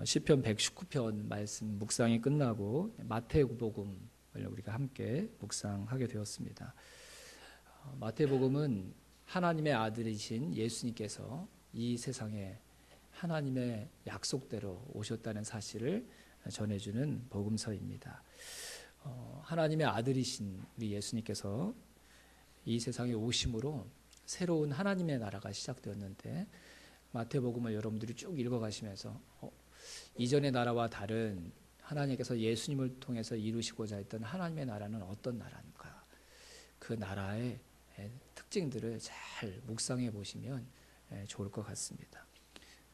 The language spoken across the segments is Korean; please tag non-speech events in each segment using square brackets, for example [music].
어, 시편 119편 말씀 묵상이 끝나고 마태복음을 우리가 함께 묵상하게 되었습니다. 어, 마태복음은 하나님의 아들이신 예수님께서 이 세상에 하나님의 약속대로 오셨다는 사실을 전해주는 복음서입니다. 어, 하나님의 아들이신 우리 예수님께서 이 세상에 오심으로 새로운 하나님의 나라가 시작되었는데 마태복음을 여러분들이 쭉 읽어가시면서 어, 이전의 나라와 다른 하나님께서 예수님을 통해서 이루시고자 했던 하나님의 나라는 어떤 나라인가? 그 나라의 특징들을 잘 묵상해 보시면 좋을 것 같습니다.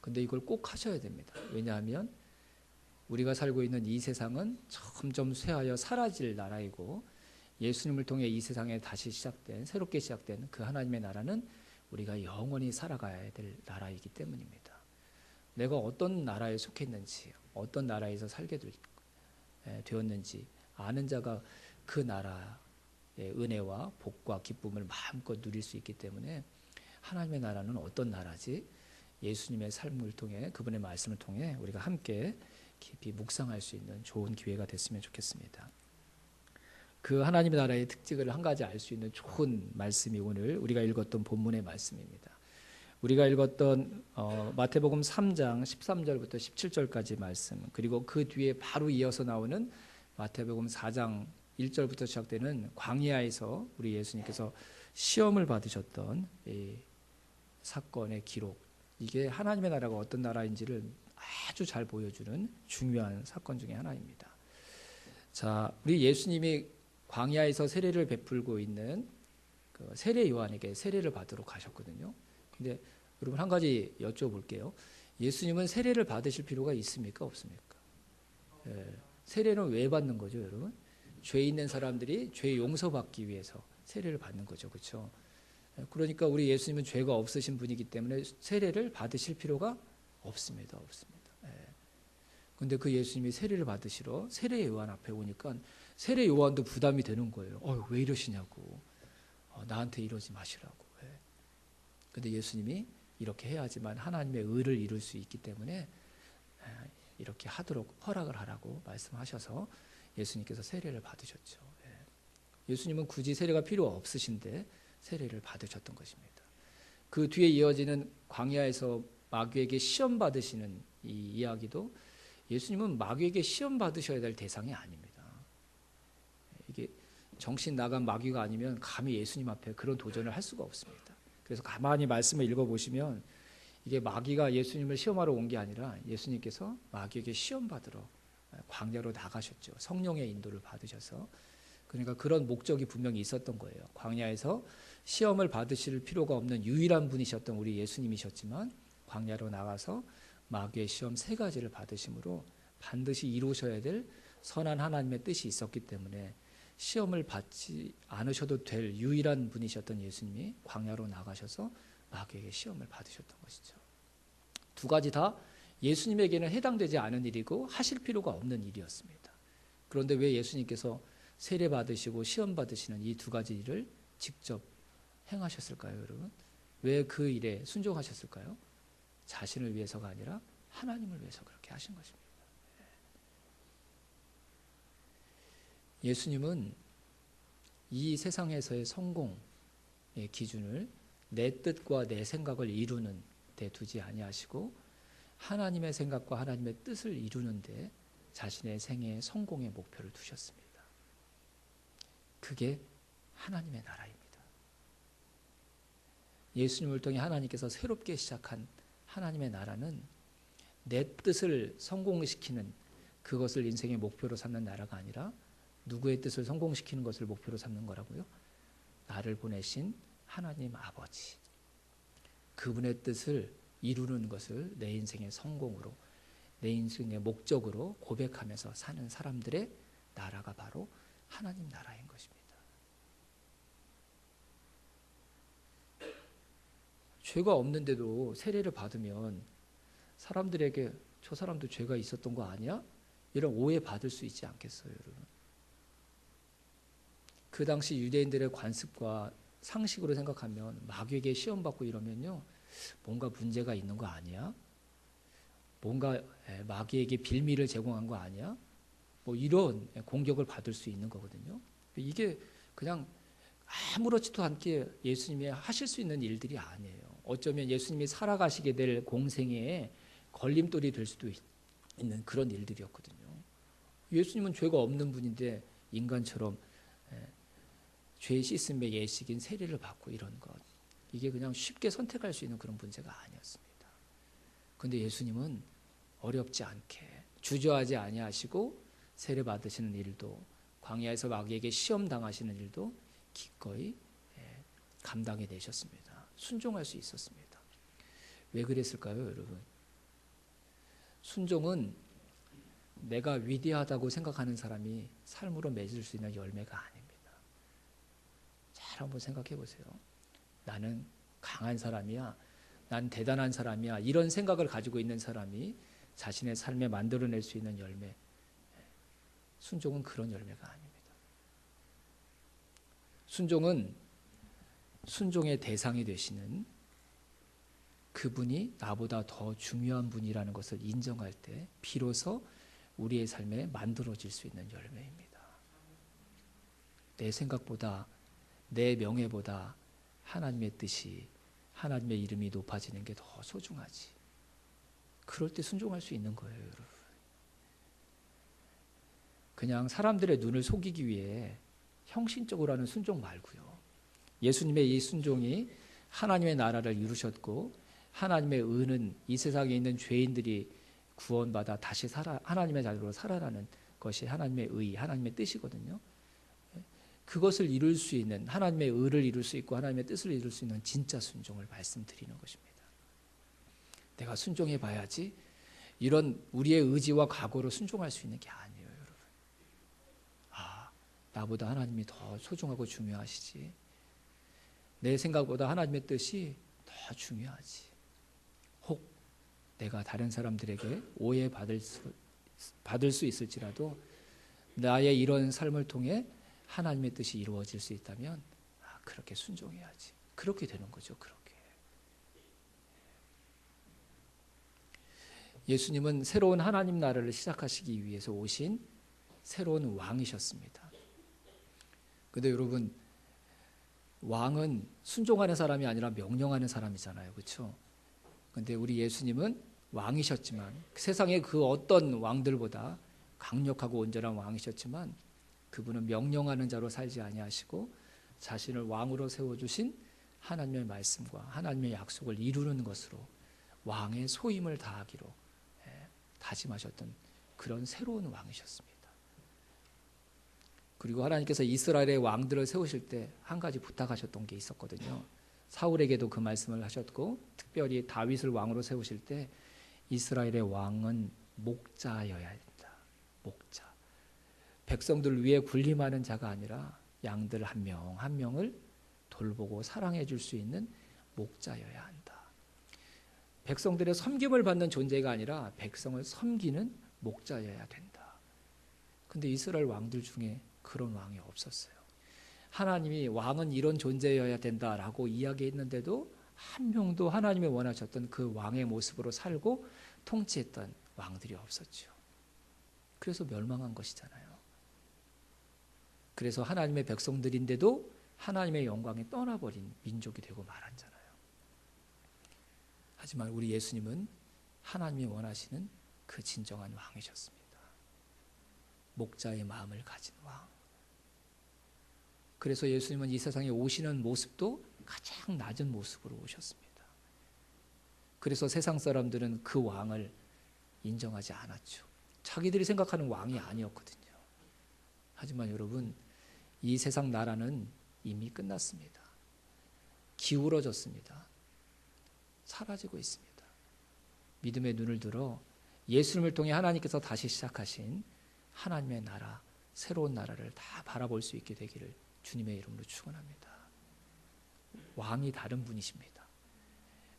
근데 이걸 꼭 하셔야 됩니다. 왜냐하면 우리가 살고 있는 이 세상은 점점 쇠하여 사라질 나라이고 예수님을 통해 이 세상에 다시 시작된 새롭게 시작된 그 하나님의 나라는 우리가 영원히 살아가야 될 나라이기 때문입니다. 내가 어떤 나라에 속했는지, 어떤 나라에서 살게 되었는지 아는 자가 그 나라의 은혜와 복과 기쁨을 마음껏 누릴 수 있기 때문에 하나님의 나라는 어떤 나라지? 예수님의 삶을 통해 그분의 말씀을 통해 우리가 함께 깊이 묵상할 수 있는 좋은 기회가 됐으면 좋겠습니다. 그 하나님의 나라의 특징을 한 가지 알 수 있는 좋은 말씀이 오늘 우리가 읽었던 본문의 말씀입니다. 우리가 읽었던 어, 마태복음 3장 13절부터 17절까지 말씀 그리고 그 뒤에 바로 이어서 나오는 마태복음 4장 1절부터 시작되는 광야에서 우리 예수님께서 시험을 받으셨던 이 사건의 기록 이게 하나님의 나라가 어떤 나라인지를 아주 잘 보여주는 중요한 사건 중의 하나입니다. 자, 우리 예수님이 광야에서 세례를 베풀고 있는 그 세례 요한에게 세례를 받으러 가셨거든요. 근데 여러분 한 가지 여쭤볼게요. 예수님은 세례를 받으실 필요가 있습니까? 없습니까? 예, 세례는 왜 받는 거죠, 여러분? 죄 있는 사람들이 죄 용서받기 위해서 세례를 받는 거죠, 그렇죠? 그러니까 우리 예수님은 죄가 없으신 분이기 때문에 세례를 받으실 필요가 없습니다, 없습니다. 그런데 예. 그 예수님이 세례를 받으시러 세례 요한 앞에 오니까 세례 요한도 부담이 되는 거예요. 어, 왜 이러시냐고. 어, 나한테 이러지 마시라고. 그런데 예수님이 이렇게 해야지만 하나님의 의를 이룰 수 있기 때문에 이렇게 하도록 허락을 하라고 말씀하셔서 예수님께서 세례를 받으셨죠. 예. 예수님은 굳이 세례가 필요 없으신데 세례를 받으셨던 것입니다. 그 뒤에 이어지는 광야에서 마귀에게 시험 받으시는 이 이야기도 예수님은 마귀에게 시험 받으셔야 될 대상이 아닙니다. 이게 정신 나간 마귀가 아니면 감히 예수님 앞에 그런 도전을 할 수가 없습니다. 그래서 가만히 말씀을 읽어보시면 이게 마귀가 예수님을 시험하러 온 게 아니라 예수님께서 마귀에게 시험 받으러 광야로 나가셨죠. 성령의 인도를 받으셔서. 그러니까 그런 목적이 분명히 있었던 거예요. 광야에서 시험을 받으실 필요가 없는 유일한 분이셨던 우리 예수님이셨지만 광야로 나가서 마귀의 시험 세 가지를 받으심으로 반드시 이루셔야 될 선한 하나님의 뜻이 있었기 때문에 시험을 받지 않으셔도 될 유일한 분이셨던 예수님이 광야로 나가셔서 마귀에게 시험을 받으셨던 것이죠. 두 가지 다 예수님에게는 해당되지 않은 일이고 하실 필요가 없는 일이었습니다. 그런데 왜 예수님께서 세례 받으시고 시험 받으시는 이 두 가지 일을 직접 행하셨을까요, 여러분? 왜 그 일에 순종하셨을까요? 자신을 위해서가 아니라 하나님을 위해서 그렇게 하신 것입니다. 예수님은 이 세상에서의 성공의 기준을 내 뜻과 내 생각을 이루는 데 두지 아니하시고 하나님의 생각과 하나님의 뜻을 이루는 데 자신의 생애의 성공의 목표를 두셨습니다. 그게 하나님의 나라입니다. 예수님을 통해 하나님께서 새롭게 시작한 하나님의 나라는 내 뜻을 성공시키는 그것을 인생의 목표로 삼는 나라가 아니라 누구의 뜻을 성공시키는 것을 목표로 삼는 거라고요? 나를 보내신 하나님 아버지. 그분의 뜻을 이루는 것을 내 인생의 성공으로, 내 인생의 목적으로 고백하면서 사는 사람들의 나라가 바로 하나님 나라인 것입니다. 죄가 없는데도 세례를 받으면 사람들에게 저 사람도 죄가 있었던 거 아니야? 이런 오해 받을 수 있지 않겠어요, 여러분? 그 당시 유대인들의 관습과 상식으로 생각하면 마귀에게 시험 받고 이러면요 뭔가 문제가 있는 거 아니야? 뭔가 에, 마귀에게 빌미를 제공한 거 아니야? 뭐 이런 공격을 받을 수 있는 거거든요. 이게 그냥 아무렇지도 않게 예수님이 하실 수 있는 일들이 아니에요. 어쩌면 예수님이 살아가시게 될 공생에 걸림돌이 될 수도 있는 그런 일들이었거든요. 예수님은 죄가 없는 분인데 인간처럼 죄 씻음의 예식인 세례를 받고 이런 것 이게 그냥 쉽게 선택할 수 있는 그런 문제가 아니었습니다. 그런데 예수님은 어렵지 않게 주저하지 아니하시고 세례 받으시는 일도 광야에서 마귀에게 시험 당하시는 일도 기꺼이 감당해 내셨습니다. 순종할 수 있었습니다. 왜 그랬을까요, 여러분? 순종은 내가 위대하다고 생각하는 사람이 삶으로 맺을 수 있는 열매가 아닙니다. 잘 한번 생각해 보세요. 나는 강한 사람이야. 난 대단한 사람이야. 이런 생각을 가지고 있는 사람이 자신의 삶에 만들어낼 수 있는 열매. 순종은 그런 열매가 아닙니다. 순종은 순종의 대상이 되시는 그분이 나보다 더 중요한 분이라는 것을 인정할 때 비로소 우리의 삶에 만들어질 수 있는 열매입니다. 내 생각보다 내 명예보다 하나님의 뜻이 하나님의 이름이 높아지는 게 더 소중하지. 그럴 때 순종할 수 있는 거예요, 여러분. 그냥 사람들의 눈을 속이기 위해 형신적으로 하는 순종 말고요. 예수님의 이 순종이 하나님의 나라를 이루셨고 하나님의 의는 이 세상에 있는 죄인들이 구원받아 다시 살아 하나님의 자녀로 살아나는 것이 하나님의 의, 하나님의 뜻이거든요. 그것을 이룰 수 있는 하나님의 의를 이룰 수 있고 하나님의 뜻을 이룰 수 있는 진짜 순종을 말씀드리는 것입니다. 내가 순종해 봐야지 이런 우리의 의지와 각오로 순종할 수 있는 게 아니에요, 여러분. 아, 나보다 하나님이 더 소중하고 중요하시지. 내 생각보다 하나님의 뜻이 더 중요하지. 혹 내가 다른 사람들에게 오해받을 수, 받을 수 있을지라도 나의 이런 삶을 통해 하나님의 뜻이 이루어질 수 있다면 아, 그렇게 순종해야지. 그렇게 되는 거죠. 그렇게. 예수님은 새로운 하나님 나라를 시작하시기 위해서 오신 새로운 왕이셨습니다. 근데 여러분 왕은 순종하는 사람이 아니라 명령하는 사람이잖아요. 그렇죠? 근데 우리 예수님은 왕이셨지만 세상의 그 어떤 왕들보다 강력하고 온전한 왕이셨지만 그분은 명령하는 자로 살지 아니하시고 자신을 왕으로 세워 주신 하나님의 말씀과 하나님의 약속을 이루는 것으로 왕의 소임을 다하기로 예, 다짐하셨던 그런 새로운 왕이셨습니다. 그리고 하나님께서 이스라엘의 왕들을 세우실 때 한 가지 부탁하셨던 게 있었거든요. 사울에게도 그 말씀을 하셨고 특별히 다윗을 왕으로 세우실 때 이스라엘의 왕은 목자여야 된다. 목자. 백성들 위에 군림하는 자가 아니라 양들 한명한 명을 돌보고 사랑해 줄 수 있는 목자여야 한다. 백성들의 섬김을 받는 존재가 아니라 백성을 섬기는 목자여야 된다. 근데 이스라엘 왕들 중에 그런 왕이 없었어요. 하나님이 왕은 이런 존재여야 된다라고 이야기했는데도 한 명도 하나님이 원하셨던 그 왕의 모습으로 살고 통치했던 왕들이 없었죠. 그래서 멸망한 것이잖아요. 그래서 하나님의 백성들인데도 하나님의 영광이 떠나버린 민족이 되고 말았잖아요. 하지만 우리 예수님은 하나님이 원하시는 그 진정한 왕이셨습니다. 목자의 마음을 가진 왕. 그래서 예수님은 이 세상에 오시는 모습도 가장 낮은 모습으로 오셨습니다. 그래서 세상 사람들은 그 왕을 인정하지 않았죠. 자기들이 생각하는 왕이 아니었거든요. 하지만 여러분, 이 세상 나라는 이미 끝났습니다. 기울어졌습니다. 사라지고 있습니다. 믿음의 눈을 들어 예수님을 통해 하나님께서 다시 시작하신 하나님의 나라, 새로운 나라를 다 바라볼 수 있게 되기를 주님의 이름으로 축원합니다. 왕이 다른 분이십니다.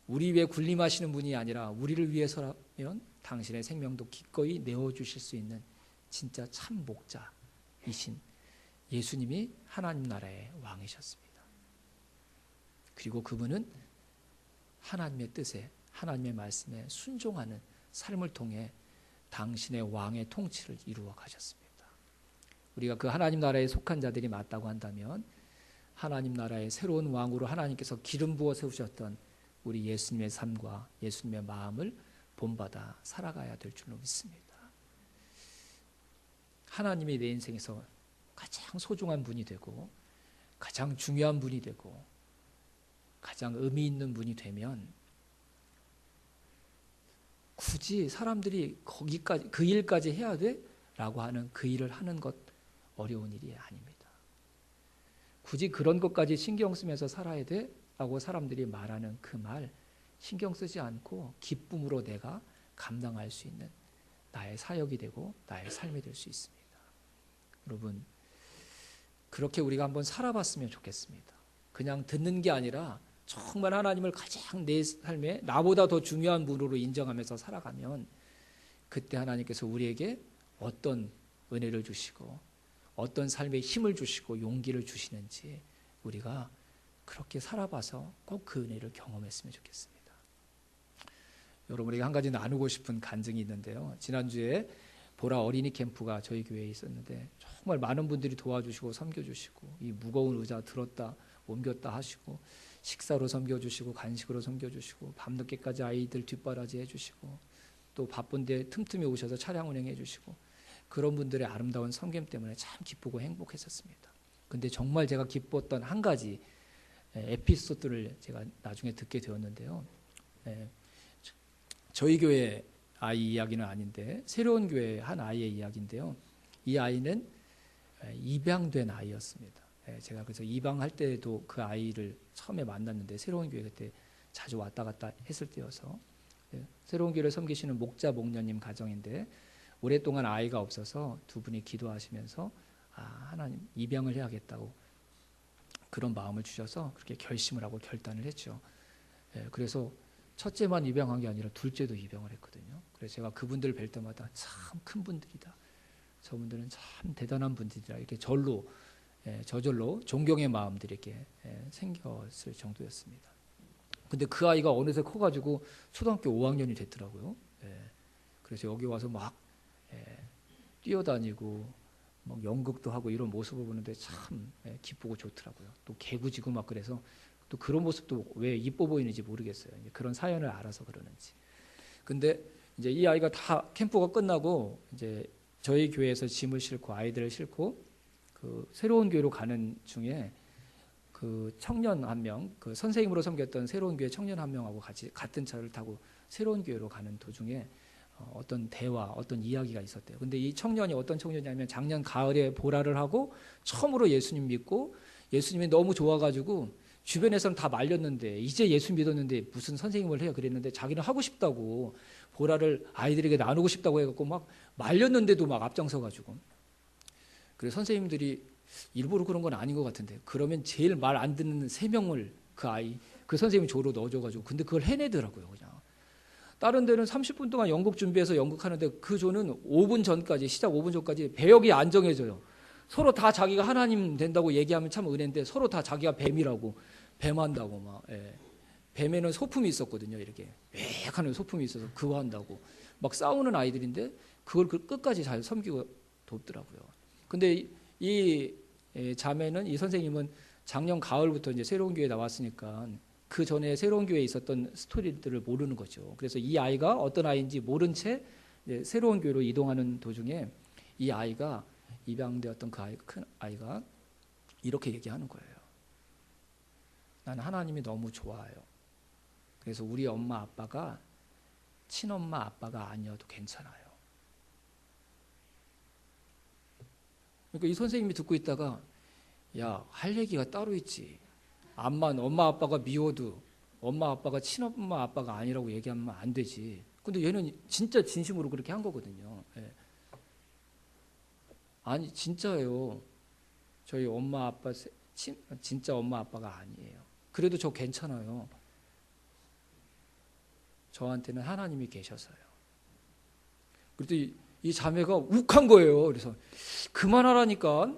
우리 위해 군림하시는 분이 아니라 우리를 위해서라면 당신의 생명도 기꺼이 내어 주실 수 있는 진짜 참 목자이신 예수님이 하나님 나라의 왕이셨습니다. 그리고 그분은 하나님의 뜻에 하나님의 말씀에 순종하는 삶을 통해 당신의 왕의 통치를 이루어 가셨습니다. 우리가 그 하나님 나라에 속한 자들이 맞다고 한다면 하나님 나라의 새로운 왕으로 하나님께서 기름 부어 세우셨던 우리 예수님의 삶과 예수님의 마음을 본받아 살아가야 될 줄로 믿습니다. 하나님이 내 인생에서 가장 소중한 분이 되고 가장 중요한 분이 되고 가장 의미 있는 분이 되면 굳이 사람들이 거기까지 그 일까지 해야 돼 라고 하는 그 일을 하는 것 어려운 일이 아닙니다. 굳이 그런 것까지 신경 쓰면서 살아야 돼 라고 사람들이 말하는 그 말 신경 쓰지 않고 기쁨으로 내가 감당할 수 있는 나의 사역이 되고 나의 삶이 될 수 있습니다. 여러분 그렇게 우리가 한번 살아봤으면 좋겠습니다. 그냥 듣는 게 아니라 정말 하나님을 가장 내 삶에 나보다 더 중요한 분으로 인정하면서 살아가면 그때 하나님께서 우리에게 어떤 은혜를 주시고 어떤 삶에 힘을 주시고 용기를 주시는지 우리가 그렇게 살아봐서 꼭 그 은혜를 경험했으면 좋겠습니다. 여러분에게 한 가지 나누고 싶은 간증이 있는데요. 지난주에 보라 어린이 캠프가 저희 교회에 있었는데 정말 많은 분들이 도와주시고 섬겨주시고 이 무거운 의자 들었다 옮겼다 하시고 식사로 섬겨주시고 간식으로 섬겨주시고 밤늦게까지 아이들 뒷바라지 해주시고 또 바쁜데 틈틈이 오셔서 차량 운행해 주시고 그런 분들의 아름다운 섬김 때문에 참 기쁘고 행복했었습니다. 근데 정말 제가 기뻤던 한 가지 에피소드를 제가 나중에 듣게 되었는데요. 저희 교회 아이 이야기는 아닌데 새로운 교회 한 아이의 이야기인데요. 이 아이는 입양된 아이였습니다. 제가 그래서 입양할 때도 그 아이를 처음에 만났는데 새로운 교회 그때 자주 왔다 갔다 했을 때여서 새로운 교회를 섬기시는 목자 목녀님 가정인데 오랫동안 아이가 없어서 두 분이 기도하시면서 아, 하나님 입양을 해야겠다고 그런 마음을 주셔서 그렇게 결심을 하고 결단을 했죠. 그래서 첫째만 입양한 게 아니라 둘째도 입양을 했거든요. 그래서 제가 그분들을 뵐 때마다 참 큰 분들이다. 저분들은 참 대단한 분들이다. 이렇게 절로 예, 저절로 존경의 마음들이 이렇게 예, 생겼을 정도였습니다. 근데 그 아이가 어느새 커가지고 초등학교 5학년이 됐더라고요. 예, 그래서 여기 와서 막 뛰어다니고 막 연극도 하고 이런 모습을 보는데 참 기쁘고 좋더라고요. 또 개구지고 막 그래서 또 그런 모습도 왜 이뻐 보이는지 모르겠어요. 그런 사연을 알아서 그러는지. 근데 이제 이 아이가 다 캠프가 끝나고 이제 저희 교회에서 짐을 싣고 아이들을 싣고 그 새로운 교회로 가는 중에 그 청년 한 명, 그 선생님으로 섬겼던 새로운 교회 청년 한 명하고 같이 같은 차를 타고 새로운 교회로 가는 도중에 어, 어떤 대화, 어떤 이야기가 있었대요. 근데 이 청년이 어떤 청년이냐면 작년 가을에 보라를 하고 처음으로 예수님 믿고 예수님이 너무 좋아가지고 주변에서는 다 말렸는데 이제 예수 믿었는데 무슨 선생님을 해요? 그랬는데 자기는 하고 싶다고 보라를 아이들에게 나누고 싶다고 해갖고 막 말렸는데도 막 앞장서 가지고. 그래서 선생님들이 일부러 그런 건 아닌 것 같은데 그러면 제일 말 안 듣는 세 명을 그 아이 그 선생님이 조로 넣어줘가지고 근데 그걸 해내더라고요 그냥. 다른 데는 30분 동안 연극 준비해서 연극하는데 그 조는 5분 전까지 시작 5분 전까지 배역이 안 정해져요. 서로 다 자기가 하나님 된다고 얘기하면 참 은혜인데 서로 다 자기가 뱀이라고 뱀한다고 막 예. 뱀에는 소품이 있었거든요 이렇게 빽 하는 소품이 있어서 그거 한다고 막 싸우는 아이들인데 그걸 그 끝까지 잘 섬기고 돕더라고요 근데 이 자매는 이 선생님은 작년 가을부터 이제 새로운 교회에 나왔으니까 그 전에 새로운 교회에 있었던 스토리들을 모르는 거죠. 그래서 이 아이가 어떤 아이인지 모른 채 새로운 교회로 이동하는 도중에 이 아이가 입양되었던 그 아이, 큰 아이가 이렇게 얘기하는 거예요. 나는 하나님이 너무 좋아요. 그래서 우리 엄마 아빠가 친엄마 아빠가 아니어도 괜찮아요. 그러니까 이 선생님이 듣고 있다가 야, 할 얘기가 따로 있지. 암만 엄마 아빠가 미워도 엄마 아빠가 친엄마 아빠가 아니라고 얘기하면 안 되지. 근데 얘는 진짜 진심으로 그렇게 한 거거든요. 예. 아니 진짜예요. 저희 엄마 아빠 친, 진짜 엄마 아빠가 아니에요. 그래도 저 괜찮아요. 저한테는 하나님이 계셔서요. 그래도 이, 이 자매가 욱한 거예요. 그래서 그만하라니까.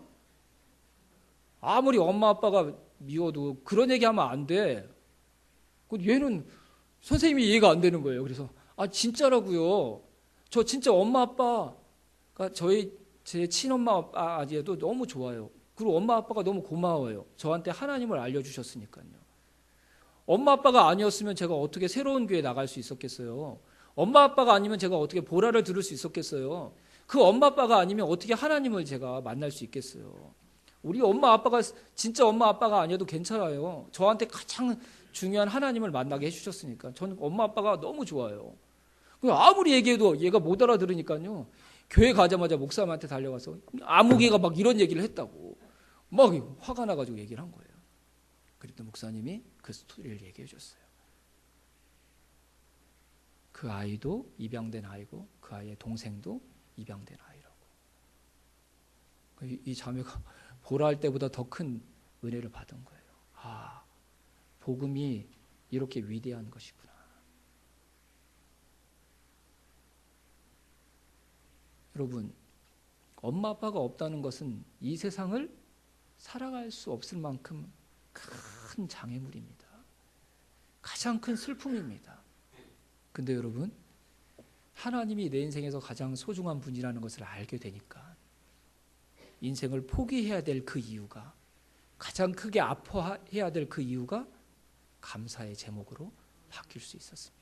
아무리 엄마 아빠가 미워도 그런 얘기하면 안 돼. 그 얘는 선생님이 이해가 안 되는 거예요. 그래서 아 진짜라고요. 저 진짜 엄마 아빠가 저희 제 친엄마 아버지도 너무 좋아요. 그리고 엄마 아빠가 너무 고마워요. 저한테 하나님을 알려주셨으니까요. 엄마 아빠가 아니었으면 제가 어떻게 새로운 교회 나갈 수 있었겠어요. 엄마 아빠가 아니면 제가 어떻게 보라를 들을 수 있었겠어요. 그 엄마 아빠가 아니면 어떻게 하나님을 제가 만날 수 있겠어요. 우리 엄마 아빠가 진짜 엄마 아빠가 아니어도 괜찮아요. 저한테 가장 중요한 하나님을 만나게 해주셨으니까 저는 엄마 아빠가 너무 좋아요. 아무리 얘기해도 얘가 못 알아들으니까요. 교회 가자마자 목사님한테 달려가서 아무개가 막 이런 얘기를 했다고 막 화가 나가지고 얘기를 한 거예요. 그랬더니 목사님이 그 스토리를 얘기해 줬어요. 그 아이도 입양된 아이고 그 아이의 동생도 입양된 아이라고. 이, 이 자매가 [laughs] 보라 할 때보다 더 큰 은혜를 받은 거예요. 아, 복음이 이렇게 위대한 것이구나. 여러분, 엄마 아빠가 없다는 것은 이 세상을 살아갈 수 없을 만큼 큰 장애물입니다. 가장 큰 슬픔입니다. 근데 여러분, 하나님이 내 인생에서 가장 소중한 분이라는 것을 알게 되니까 인생을 포기해야 될 그 이유가 가장 크게 아파해야 될 그 이유가 감사의 제목으로 바뀔 수 있었습니다.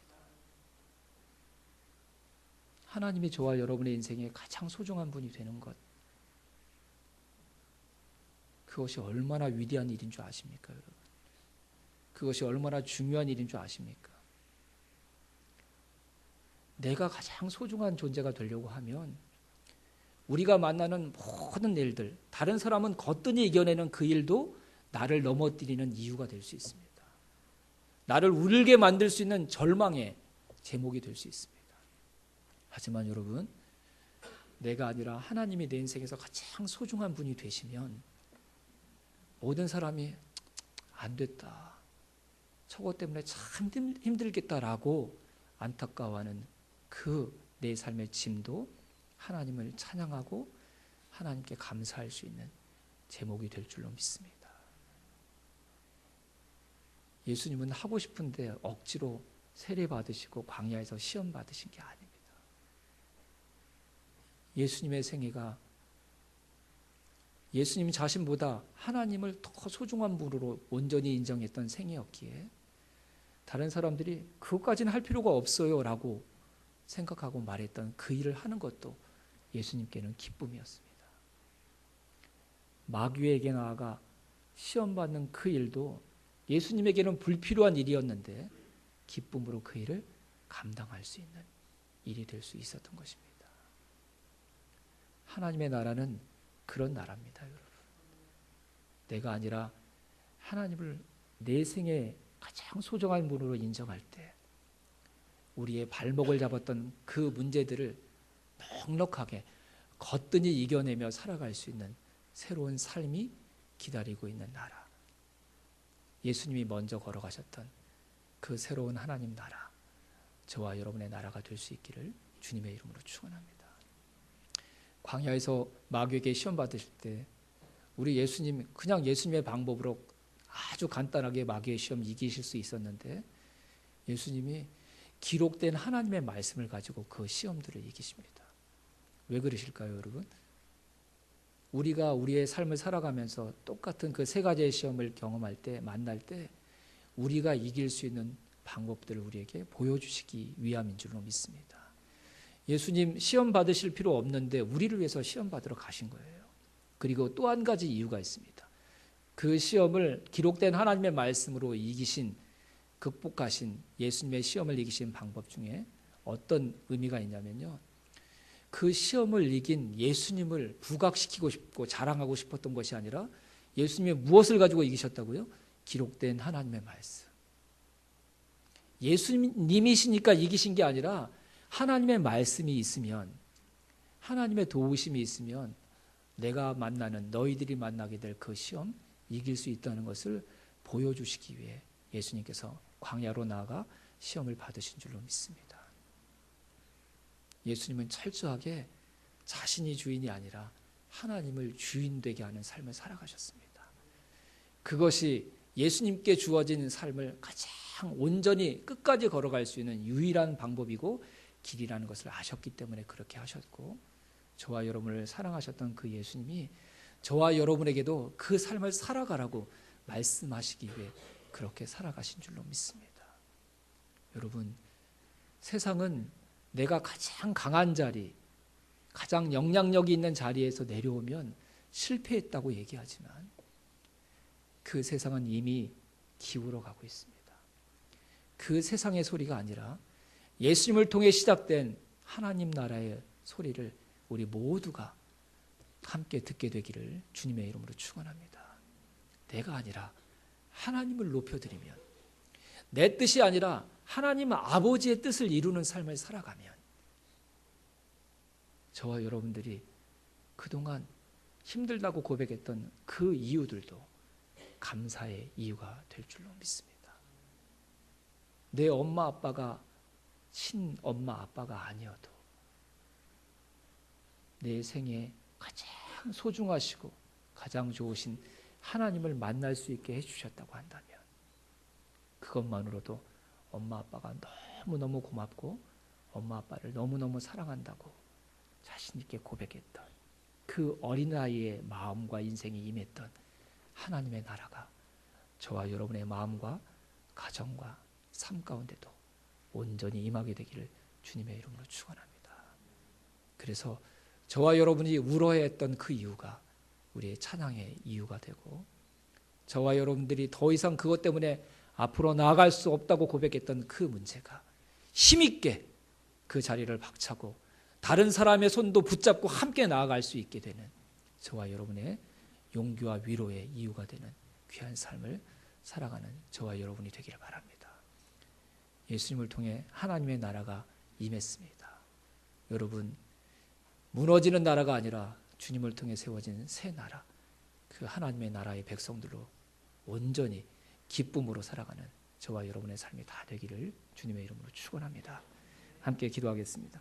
하나님이 저와 여러분의 인생에 가장 소중한 분이 되는 것. 그것이 얼마나 위대한 일인 줄 아십니까, 여러분? 그것이 얼마나 중요한 일인 줄 아십니까? 내가 가장 소중한 존재가 되려고 하면 우리가 만나는 모든 일들, 다른 사람은 거뜬히 이겨내는 그 일도 나를 넘어뜨리는 이유가 될 수 있습니다. 나를 울게 만들 수 있는 절망의 제목이 될 수 있습니다. 하지만 여러분, 내가 아니라 하나님이 내 인생에서 가장 소중한 분이 되시면 모든 사람이 안 됐다. 저것 때문에 참 힘들겠다라고 안타까워하는 그 내 삶의 짐도 하나님을 찬양하고 하나님께 감사할 수 있는 제목이 될 줄로 믿습니다. 예수님은 하고 싶은데 억지로 세례 받으시고 광야에서 시험 받으신 게 아닙니다. 예수님의 생애가 예수님 자신보다 하나님을 더 소중한 분으로 온전히 인정했던 생애였기에 다른 사람들이 그것까지는 할 필요가 없어요 라고 생각하고 말했던 그 일을 하는 것도 예수님께는 기쁨이었습니다. 마귀에게 나아가 시험받는 그 일도 예수님에게는 불필요한 일이었는데 기쁨으로 그 일을 감당할 수 있는 일이 될 수 있었던 것입니다. 하나님의 나라는 그런 나라입니다, 여러분. 내가 아니라 하나님을 내 생에 가장 소중한 분으로 인정할 때 우리의 발목을 잡았던 그 문제들을 넉넉하게 거뜬히 이겨내며 살아갈 수 있는 새로운 삶이 기다리고 있는 나라. 예수님이 먼저 걸어가셨던 그 새로운 하나님 나라. 저와 여러분의 나라가 될 수 있기를 주님의 이름으로 축원합니다. 광야에서 마귀에게 시험 받으실 때 우리 예수님 그냥 예수님의 방법으로 아주 간단하게 마귀의 시험 이기실 수 있었는데 예수님이 기록된 하나님의 말씀을 가지고 그 시험들을 이기십니다. 왜 그러실까요, 여러분? 우리가 우리의 삶을 살아가면서 똑같은 그 세 가지의 시험을 경험할 때, 만날 때, 우리가 이길 수 있는 방법들을 우리에게 보여주시기 위함인 줄로 믿습니다. 예수님 시험 받으실 필요 없는데 우리를 위해서 시험 받으러 가신 거예요. 그리고 또 한 가지 이유가 있습니다. 그 시험을 기록된 하나님의 말씀으로 이기신 극복하신 예수님의 시험을 이기신 방법 중에 어떤 의미가 있냐면요. 그 시험을 이긴 예수님을 부각시키고 싶고 자랑하고 싶었던 것이 아니라 예수님의 무엇을 가지고 이기셨다고요? 기록된 하나님의 말씀. 예수님이시니까 이기신 게 아니라 하나님의 말씀이 있으면 하나님의 도우심이 있으면 내가 만나는 너희들이 만나게 될 그 시험 이길 수 있다는 것을 보여주시기 위해 예수님께서 광야로 나아가 시험을 받으신 줄로 믿습니다. 예수님은 철저하게 자신이 주인이 아니라 하나님을 주인 되게 하는 삶을 살아가셨습니다. 그것이 예수님께 주어진 삶을 가장 온전히 끝까지 걸어갈 수 있는 유일한 방법이고 길이라는 것을 아셨기 때문에 그렇게 하셨고 저와 여러분을 사랑하셨던 그 예수님이 저와 여러분에게도 그 삶을 살아가라고 말씀하시기 위해 그렇게 살아가신 줄로 믿습니다. 여러분, 세상은 내가 가장 강한 자리, 가장 영향력이 있는 자리에서 내려오면 실패했다고 얘기하지만 그 세상은 이미 기울어 가고 있습니다. 그 세상의 소리가 아니라 예수님을 통해 시작된 하나님 나라의 소리를 우리 모두가 함께 듣게 되기를 주님의 이름으로 축원합니다. 내가 아니라 하나님을 높여드리면 내 뜻이 아니라 하나님 아버지의 뜻을 이루는 삶을 살아가면 저와 여러분들이 그동안 힘들다고 고백했던 그 이유들도 감사의 이유가 될 줄로 믿습니다. 내 엄마 아빠가 친 엄마 아빠가 아니어도 내 생에 가장 소중하시고 가장 좋으신 하나님을 만날 수 있게 해주셨다고 한다면 그것만으로도 엄마 아빠가 너무너무 고맙고 엄마 아빠를 너무너무 사랑한다고 자신 있게 고백했던 그 어린아이의 마음과 인생이 임했던 하나님의 나라가 저와 여러분의 마음과 가정과 삶 가운데도 온전히 임하게 되기를 주님의 이름으로 축원합니다. 그래서 저와 여러분이 울어했던 그 이유가 우리의 찬양의 이유가 되고 저와 여러분들이 더 이상 그것 때문에 앞으로 나아갈 수 없다고 고백했던 그 문제가 힘있게 그 자리를 박차고 다른 사람의 손도 붙잡고 함께 나아갈 수 있게 되는 저와 여러분의 용기와 위로의 이유가 되는 귀한 삶을 살아가는 저와 여러분이 되기를 바랍니다. 예수님을 통해 하나님의 나라가 임했습니다. 여러분 무너지는 나라가 아니라 주님을 통해 세워진 새 나라, 그 하나님의 나라의 백성들로 온전히 기쁨으로 살아가는 저와 여러분의 삶이 다 되기를 주님의 이름으로 축원합니다. 함께 기도하겠습니다.